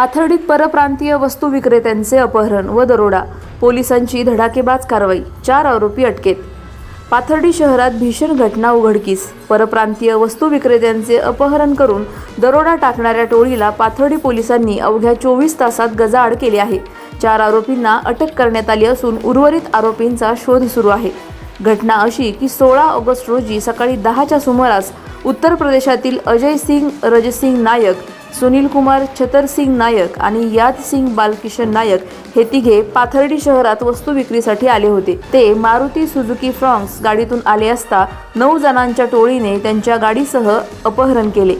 पाथर्डीत परप्रांतीय वस्तू विक्रेत्यांचे अपहरण व दरोडा. पोलिसांची धडाकेबाज कारवाई चार आरोपी अटकेत. पाथर्डी शहरात भीषण घटना उघडकीस. परप्रांतीय वस्तू विक्रेत्यांचे अपहरण करून दरोडा टाकणाऱ्या टोळीला पाथर्डी पोलिसांनी अवघ्या चोवीस तासात गजाआड केले आहे. चार आरोपींना अटक करण्यात आली असून उर्वरित आरोपींचा शोध सुरू आहे. घटना अशी की सोळा ऑगस्ट रोजी सकाळी दहाच्या सुमारास उत्तर प्रदेशातील अजय सिंग रजसिंग नायक सुनील कुमार छतरसिंग नायक आणि याद सिंग बालकिशन नायक हे तिघे पाथर्डी शहरात वस्तू विक्रीसाठी आले होते. ते मारुती सुझुकी फ्रॉन्क्स गाडीतून आले असता नऊ जणांच्या टोळीने त्यांच्या गाडीसह अपहरण केले.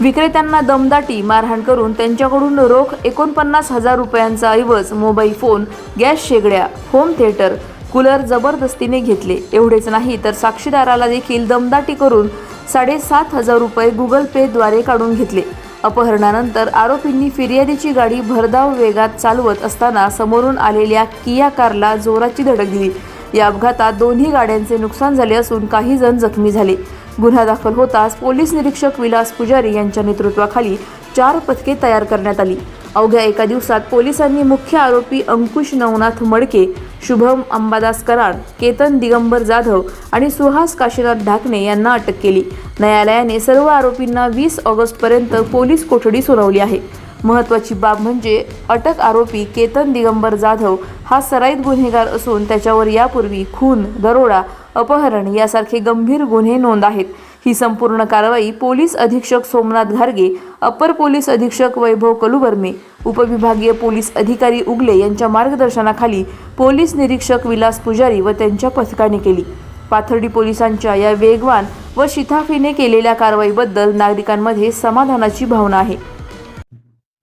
विक्रेत्यांना दमदाटी मारहाण करून त्यांच्याकडून रोख एकोणपन्नास हजार रुपयांचा ऐवज मोबाईल फोन गॅस शेगड्या होम थिएटर कूलर जबरदस्तीने घेतले. एवढेच नाही तर साक्षीदाराला देखील दमदाटी करून साडेसात हजार रुपये गुगल पेद्वारे काढून घेतले. अपहरणानंतर आरोपींनी फिर्यादीची गाडी भरधाव वेगात चालवत असताना समोरून आलेल्या किया कारला जोराची धडक दिली. या अपघातात दोन्ही गाड्यांचे नुकसान झाले असून काही जण जखमी झाले. गुन्हा दाखल होताच पोलीस निरीक्षक विलास पुजारी यांच्या नेतृत्वाखाली चार पथके तयार करण्यात आली. अवघ्या एका दिवसात पोलिसांनी मुख्य आरोपी अंकुश नवनाथ मडके शुभम अंबादास कराड केतन दिगंबर जाधव आणि सुहास काशीनाथ ढाकणे यांना अटक केली. न्यायालयाने सर्व आरोपींना वीस ऑगस्टपर्यंत पोलीस कोठडी सुनावली आहे. महत्त्वाची बाब म्हणजे अटक आरोपी केतन दिगंबर जाधव हा सराईत गुन्हेगार असून त्याच्यावर यापूर्वी खून दरोडा अपहरण यासारखे गंभीर गुन्हे नोंद आहेत. ही संपूर्ण कारवाई पोलीस अधीक्षक सोमनाथ घारगे अपर पोलीस अधीक्षक वैभव कलुबर्मे उपविभागीय पोलीस अधिकारी उगले यांच्या मार्गदर्शनाखाली पोलीस निरीक्षक विलास पुजारी व त्यांच्या पथकाने केली. पाथर्डी पोलिसांच्या या वेगवान व शिथाफीने केलेल्या कारवाईबद्दल नागरिकांमध्ये समाधानाची भावना आहे.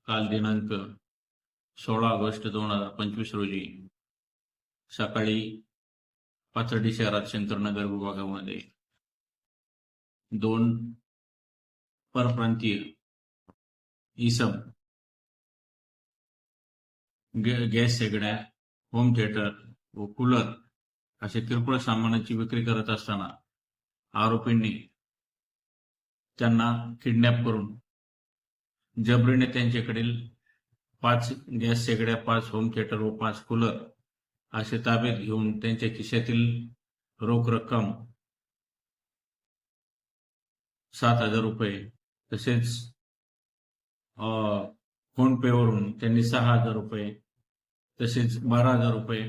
काल दिनांक सोळा ऑगस्ट दोन हजार पंचवीस रोजी सकाळी पाथर्डी शहरात शंकरनगर विभागामध्ये दोन परप्रांतीय इसम गॅस शेगड्या होम थिएटर व कूलर असे किरकोळ सामानाची विक्री करत असताना आरोपींनी त्यांना किडनॅप करून जबरीने त्यांच्याकडील पाच गॅस शेगड्या पाच होम थिएटर व पाच कूलर असे ताब्यात घेऊन त्यांच्या खिशातील रोख रक्कम सात हजार रुपये. तसेच फोनपेवरून त्यांनी सहा हजार रुपये. तसेच बारा हजार रुपये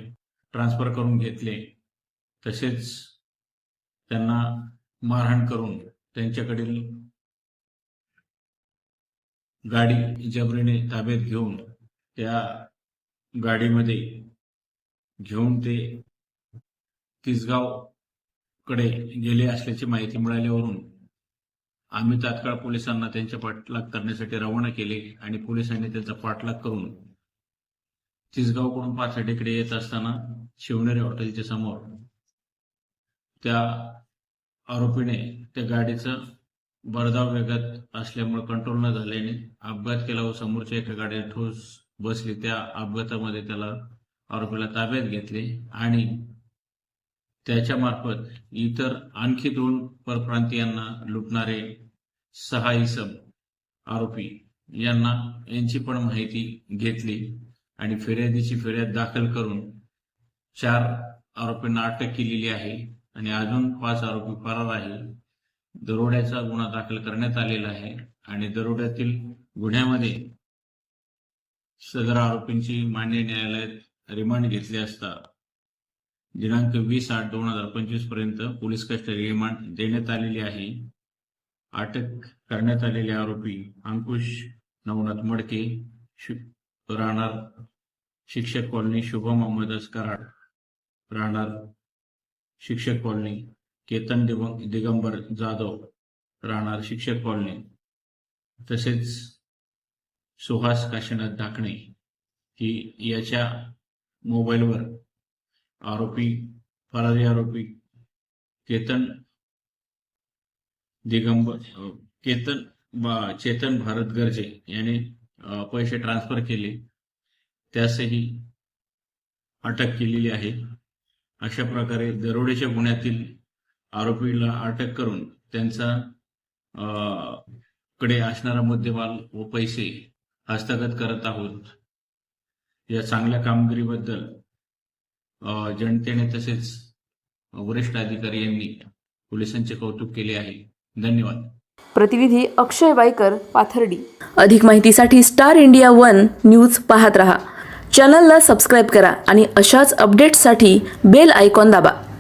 ट्रान्सफर करून घेतले. तसेच त्यांना मारहाण करून त्यांच्याकडील गाडी जबरीने ताब्यात घेऊन त्या गाडीमध्ये घेऊन ते तिसगावकडे गेले असल्याची माहिती मिळाल्यावरून आम्ही तात्काळ पोलिसांना त्यांच्या पाठलाग करण्यासाठी रवाना केले आणि पोलिसांनी त्यांचा पाठलाग करून तिसगावकडून पाथर्डीकडे येत असताना शिवनेरी हॉटेलच्या समोर त्या आरोपीने त्या गाडीचं भरधाव वेगात असल्यामुळे कंट्रोल न झाल्याने अपघात केला व समोरच्या एका गाडीने ठोस बसली. त्या अपघातामध्ये त्याला आरोपीला ताब्यात घेतले आणि त्याच्या मार्फत इतर आणखी दोन परप्रांतीयांना लुटणारे सहा इसम आरोपी यांना यांची पण माहिती घेतली आणि फिर्यादीची फिर्याद दाखल करून चार आरोपींना अटक केलेली आहे आणि अजून पाच आरोपी फरार आहे. दरोड्याचा गुन्हा दाखल करण्यात आलेला आहे आणि दरोड्यातील गुन्ह्यामध्ये सदर आरोपींची मान्य न्यायालयात रिमांड घेतली असता दिनांक वीस आठ दोन हजार पंचवीसपर्यंत पोलीस कस्टडी रिमांड देण्यात आलेली आहे. अटक करण्यात आलेले आरोपी अंकुश नवनाथ मडके राहणार शिक्षक कॉलनी शुभम अहमद कराड राहणार शिक्षक कॉलनी केतन दिवं- दिगंबर जाधव राहणार शिक्षक कॉलनी. तसेच सुहास काशीनाथ ढाकणे ही याच्या मोबाईलवर आरोपी फरारी आरोपी केतन दिगंबर केतन चेतन भारत गर्जे याने पैसे ट्रान्सफर केले. त्यासही अटक केलेली आहे. अशा प्रकारे दरोडेच्या गुन्ह्यातील आरोपीला अटक करून त्यांचा कडे असणारा मुद्देमाल व पैसे हस्तगत करत आहोत. या चांगल्या कामगिरीबद्दल जनतेने तसेच वरिष्ठ अधिकारी यांनी पोलिसांचे कौतुक केले आहे. धन्यवाद. प्रतिनिधी अक्षय वायकर पाथर्डी. अधिक माहितीसाठी स्टार इंडिया वन न्यूज पाहत रहा. चॅनलला सबस्क्राईब करा आणि अशाच अपडेट्ससाठी बेल आयकॉन दाबा.